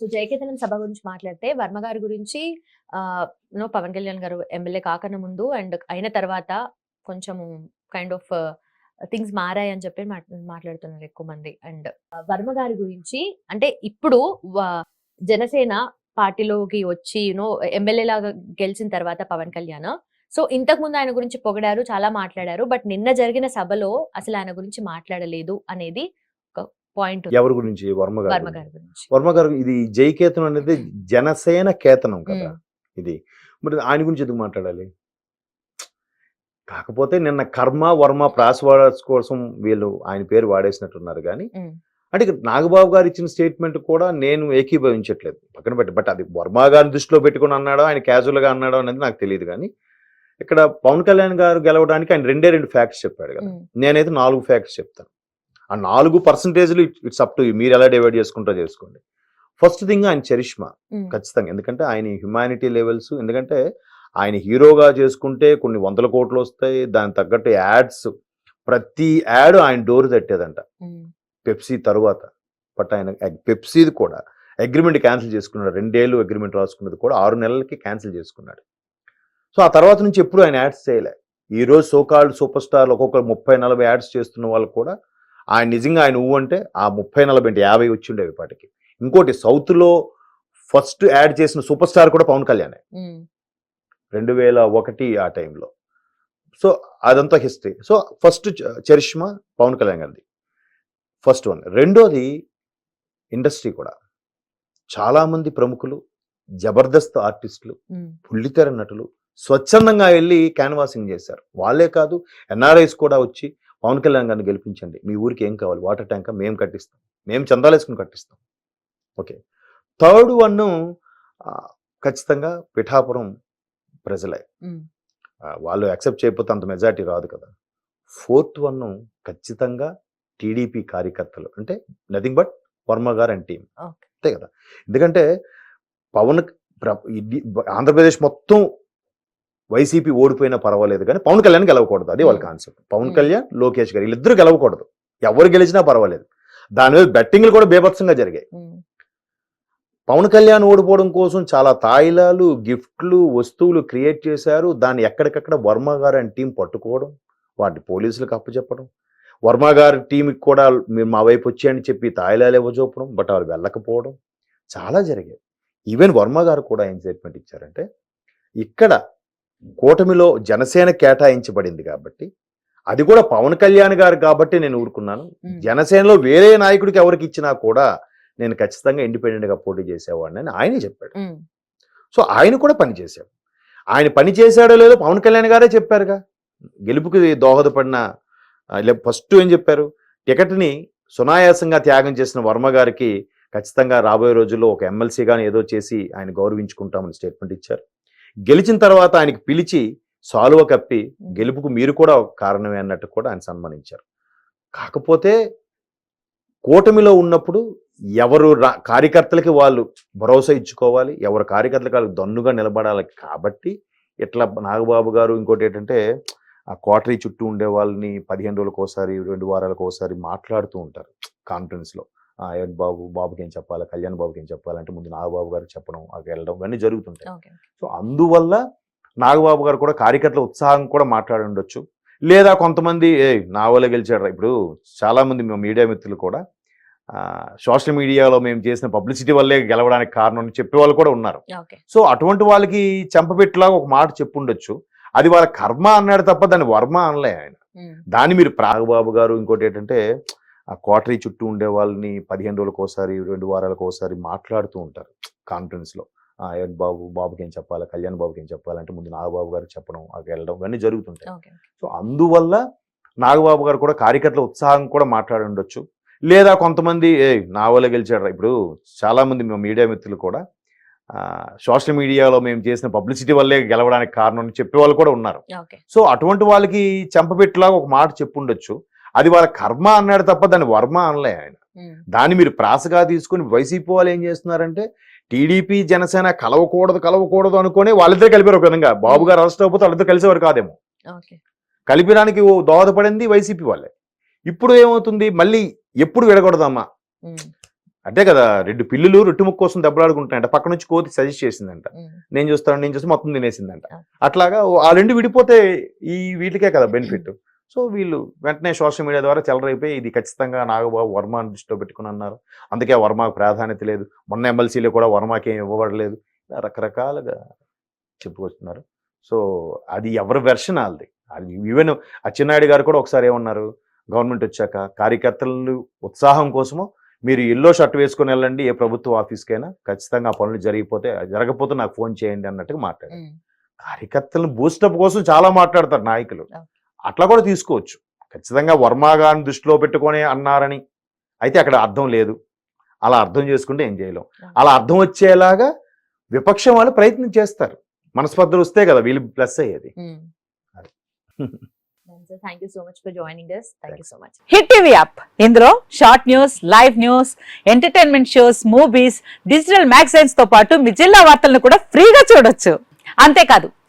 So జయకేతనం సభ గురించి మాట్లాడితే వర్మ గారి గురించి నో పవన్ కళ్యాణ్ గారు ఎమ్మెల్యే కాకన ముందు అండ్ అయిన తర్వాత కొంచెం కైండ్ ఆఫ్ థింగ్స్ మారాయి అని చెప్పి మాట్లాడుతున్నారు ఎక్కువ మంది. అండ్ వర్మ గారి గురించి అంటే ఇప్పుడు జనసేన పార్టీలోకి వచ్చి యూనో ఎమ్మెల్యే లాగా గెలిచిన తర్వాత పవన్ కళ్యాణ్. సో ఇంతకు ముందు ఆయన గురించి పొగిడారు చాలా మాట్లాడారు బట్ నిన్న జరిగిన సభలో అసలు ఆయన గురించి మాట్లాడలేదు అనేది పాయింట్ ఎవరి గురించి వర్మ గారు వర్మ. గారి ఇది జైకేతనం అనేది జనసేన కేతనం కదా. ఇది మరి ఆయన గురించి ఎందుకు మాట్లాడాలి కాకపోతే నిన్న కర్మ వర్మ ప్రాసవాడర్స్ కోసం వీళ్ళు ఆయన పేరు వాడేసినట్టున్నారు కానీ. అంటే నాగబాబు గారు ఇచ్చిన స్టేట్మెంట్ కూడా నేను ఏకీభవించట్లేదు పక్కన పెట్టి బట్ అది వర్మ గారిని దృష్టిలో పెట్టుకుని అన్నాడో ఆయన casual గా అన్నాడో అనేది నాకు తెలియదు కానీ ఇక్కడ పవన్ కళ్యాణ్ గారు గెలవడానికి ఆయన రెండే రెండు ఫ్యాక్ట్స్ చెప్పాడు కదా. నేనైతే నాలుగు ఫ్యాక్ట్స్ చెప్తాను ఆ నాలుగు పర్సంటేజ్లు ఇట్స్ అప్ టు మీరు ఎలా డివైడ్ చేసుకుంటారో చేసుకోండి ఫస్ట్ థింగ్ ఆయన చరిష్మా. ఖచ్చితంగా. ఎందుకంటే ఆయన హ్యుమానిటీ లెవెల్స్ ఎందుకంటే ఆయన హీరోగా చేసుకుంటే కొన్ని వందల కోట్లు వస్తాయి దానికి తగ్గట్టు యాడ్స్ ప్రతి యాడ్ ఆయన డోర్ తట్టేదంట. పెప్సీ తరువాత. బట్ ఆయన పెప్సీది కూడా అగ్రిమెంట్ క్యాన్సిల్ చేసుకున్నాడు. రెండేళ్ళు అగ్రిమెంట్ రాసుకున్నది కూడా ఆరు నెలలకి క్యాన్సిల్ చేసుకున్నాడు. సో ఆ తర్వాత నుంచి ఎప్పుడు ఆయన యాడ్స్ చేయలే. ఈ రోజు సోకాల్డ్ సూపర్ స్టార్లు ఒక్కొక్కరు ముప్పై నలభై యాడ్స్ చేస్తున్న వాళ్ళు కూడా ఆయన నిజంగా ఆయన ఊ అంటే ఆ ముప్పై నలభై అంటే యాభై వచ్చి ఉండేవి పాటికి ఇంకోటి సౌత్లో ఫస్ట్ యాడ్ చేసిన సూపర్ స్టార్ కూడా పవన్ కళ్యాణే. రెండు వేల ఒకటి ఆ టైంలో. సో అదంతా history. So first charisma Pawan Kalyan గారిది. First one. రెండోది ఇండస్ట్రీ కూడా. చాలామంది ప్రముఖులు జబర్దస్త్ ఆర్టిస్టులు. పుల్లితెర నటులు స్వచ్ఛందంగా వెళ్ళి క్యాన్వాసింగ్ చేశారు. వాళ్ళే కాదు ఎన్ఆర్ఐస్ కూడా వచ్చి పవన్ కళ్యాణ్ గారిని గెలిపించండి. మీ ఊరికి ఏం కావాలి? Water tank? మేము కట్టిస్తాం. మేము చందాలేసుకుని కట్టిస్తాం. ఓకే. థర్డ్ వన్ ఖచ్చితంగా పిఠాపురం ప్రజలే. వాళ్ళు యాక్సెప్ట్ చేయకపోతే అంత మెజారిటీ రాదు కదా. ఫోర్త్ వన్ ఖచ్చితంగా టీడీపీ కార్యకర్తలు అంటే నథింగ్ బట్ వర్మ గారు అండ్ టీం ఓకే. అంతే కదా. ఎందుకంటే పవన్ ఆంధ్రప్రదేశ్ మొత్తం వైసీపీ ఓడిపోయినా పర్వాలేదు కానీ పవన్ కళ్యాణ్ గెలవకూడదు. అది వాళ్ళ Hmm. Concept Pawan Hmm. Kalyan Lokesh గారు వీళ్ళిద్దరూ గెలవకూడదు. ఎవరు గెలిచినా పర్వాలేదు. దాని మీద బెట్టింగ్లు కూడా బేభత్సంగా జరిగాయి. మ్మ్. పవన్ కళ్యాణ్ ఓడిపోవడం కోసం చాలా తాయిలాలు గిఫ్ట్లు వస్తువులు క్రియేట్ చేశారు. దాన్ని ఎక్కడికక్కడ వర్మ గారు అండ్ టీం పట్టుకోవడం వాటిని పోలీసులకు అప్పచెప్పడం. వర్మ గారి టీంకి కూడా మీరు మా వైపు వచ్చేయని చెప్పి తాయిలాలు ఇవ్వజూపడం బట్ వాళ్ళు వెళ్ళకపోవడం చాలా జరిగాయి. ఈవెన్ వర్మ గారు కూడా ఏం స్టేట్మెంట్ ఇచ్చారంటే ఇక్కడ కూటమిలో జనసేన కేటాయించబడింది కాబట్టి అది కూడా పవన్ కళ్యాణ్ గారు కాబట్టి నేను ఊరుకున్నాను. జనసేనలో వేరే నాయకుడికి ఎవరికి ఇచ్చినా కూడా నేను ఖచ్చితంగా ఇండిపెండెంట్గా పోటీ చేసేవాడిని అని ఆయనే చెప్పాడు. సో ఆయన కూడా పని చేశాడు. ఆయన పని చేశాడో లేదో పవన్ కళ్యాణ్ గారే చెప్పారుగా. గెలుపుకి దోహదపడిన ఫస్ట్ ఏం చెప్పారు? టికెట్ని సునాయాసంగా త్యాగం చేసిన వర్మ గారికి ఖచ్చితంగా రాబోయే రోజుల్లో ఒక ఎమ్మెల్సీగాని ఏదో చేసి ఆయన గౌరవించుకుంటామని స్టేట్మెంట్ ఇచ్చారు. గెలిచిన తర్వాత ఆయనకి పిలిచి సాలువ కప్పి గెలుపుకు మీరు కూడా ఒక కారణమే అన్నట్టు కూడా ఆయన సన్మానించారు. కాకపోతే కూటమిలో ఉన్నప్పుడు ఎవరు రా- కార్యకర్తలకి వాళ్ళు భరోసా ఇచ్చుకోవాలి ఎవరు కార్యకర్తలకు వాళ్ళు దన్నుగా నిలబడాలి కాబట్టి ఇట్లా నాగబాబు గారు ఇంకోటి ఏంటంటే ఆ క్వార్టరీ చుట్టూ ఉండే వాళ్ళని పదిహేను రోజులకు ఒకసారి రెండు వారాలకు ఒకసారి మాట్లాడుతూ ఉంటారు కాన్ఫరెన్స్ ఏంటి బాబు బాబుకి ఏం చెప్పాలి? కళ్యాణ్ బాబుకి ఏం చెప్పాలంటే ముందు నాగబాబు గారికి చెప్పడం అక్కడ వెళ్ళడం ఇవన్నీ జరుగుతుంటాయి. సో అందువల్ల నాగబాబు గారు కూడా కార్యకర్తల ఉత్సాహం కూడా మాట్లాడి ఉండొచ్చు. లేదా కొంతమంది ఏ నా వల్ల గెలిచాడు ఇప్పుడు చాలా మంది మా మీడియా మిత్రులు కూడా సోషల్ మీడియాలో మేము చేసిన పబ్లిసిటీ వల్లే గెలవడానికి కారణం అని చెప్పే వాళ్ళు కూడా ఉన్నారు. సో అటువంటి వాళ్ళకి చెంపపెట్టులాగా ఒక మాట చెప్పుండొచ్చు. అది వాళ్ళ కర్మ అన్నాడు తప్ప దాన్ని వర్మ అనలే ఆయన. మ్మ్. దాన్ని మీరు ప్రాగబాబు గారు ఇంకోటి ఏంటంటే ఆ క్వార్టరీ చుట్టూ ఉండే వాళ్ళని పదిహేను రోజులకు ఒకసారి రెండు వారాలకు ఒకసారి మాట్లాడుతూ ఉంటారు కాన్ఫరెన్స్లో ఆ, ఏంటి బాబు బాబుకి ఏం చెప్పాలి? కళ్యాణ్ బాబుకి ఏం చెప్పాలంటే ముందు నాగబాబు గారికి చెప్పడం అక్కడ వెళ్ళడం ఇవన్నీ జరుగుతుంటాయి. సో అందువల్ల నాగబాబు గారు కూడా కార్యకర్తల ఉత్సాహం కూడా మాట్లాడి ఉండొచ్చు. లేదా కొంతమంది ఏ నా వల్ల గెలిచాడు ఇప్పుడు చాలా మంది మా మీడియా మిత్రులు కూడా సోషల్ మీడియాలో మేము చేసిన పబ్లిసిటీ వల్లే గెలవడానికి కారణం అని చెప్పే వాళ్ళు కూడా ఉన్నారు. సో అటువంటి వాళ్ళకి చెంపపెట్టులాగా ఒక మాట చెప్పుండొచ్చు. అది వాళ్ళ కర్మ అన్నాడు తప్ప దాన్ని వర్మ అనలే ఆయన. దాన్ని మీరు ప్రాసగా తీసుకుని వైసీపీ వాళ్ళు ఏం చేస్తున్నారంటే టీడీపీ జనసేన కలవకూడదు కలవకూడదు అనుకొని వాళ్ళిద్దరు కలిపారు ఒక విధంగా. బాబు గారు అరెస్ట్ అయిపోతే వాళ్ళిద్దరు కలిసేవారు కాదేమో. కలిపడానికి ఓ దోహదపడింది వైసీపీ వాళ్ళే. ఇప్పుడు ఏమవుతుంది? మళ్ళీ ఎప్పుడు విడగొడదామా? మ్మ్. అంటే కదా రెండు పిల్లులు రొట్టె ముక్క కోసం దెబ్బలాడుకుంటాయంట పక్క నుంచి కోతి సజెస్ట్ చేసిందంట. నేను చూస్తాను నేను చూస్తే మొత్తం తినేసిందంట. అట్లాగా ఆ రెండు విడిపోతే ఈ వీటికే కదా బెనిఫిట్. సో వీళ్ళు వెంటనే సోషల్ మీడియా ద్వారా చెలరైపోయి ఇది ఖచ్చితంగా నాగబాబు వర్మ అని దృష్టిలో పెట్టుకుని అన్నారు. అందుకే వర్మకు ప్రాధాన్యత లేదు. మొన్న ఎమ్మెల్సీలో కూడా వర్మకి ఏం ఇవ్వబడలేదు. ఇలా రకరకాలుగా చెప్పుకొస్తున్నారు. సో అది ఎవరి వెర్షన్ వాళ్ళది. అది ఈవెన్ అచ్చెన్నాయుడు గారు కూడా ఒకసారి ఏమన్నారు? గవర్నమెంట్ వచ్చాక కార్యకర్తలు ఉత్సాహం కోసము మీరు ఎల్లో షర్ట్ వేసుకొని వెళ్ళండి ఏ ప్రభుత్వ ఆఫీస్కైనా ఖచ్చితంగా ఆ పనులు జరిగిపోతే జరగకపోతే నాకు ఫోన్ చేయండి అన్నట్టుగా మాట్లాడారు. కార్యకర్తలను బూస్టప్ కోసం చాలా మాట్లాడతారు నాయకులు. అట్లా కూడా తీసుకోవచ్చు. ఖచ్చితంగా వర్మ గారిని దృష్టిలో పెట్టుకొని అన్నారని. అయితే అక్కడ అర్థం లేదు. అలా అర్థం చేసుకుంటే ఏం చేయలేం. అలా అర్థం వచ్చేలాగా విపక్షం వాళ్ళు ప్రయత్నం చేస్తారు. మనస్పర్ధలు వస్తే కదా వీళ్ళు ప్లస్ అయ్యేది. ఉమ్. Thank you so much for joining us thank you so much Hit TV app ఇందులో short news live news entertainment shows movies digital మ్యాగజైన్స్తో పాటు మీ జిల్లా వార్తలను కూడా ఫ్రీగా చూడొచ్చు. అంతేకాదు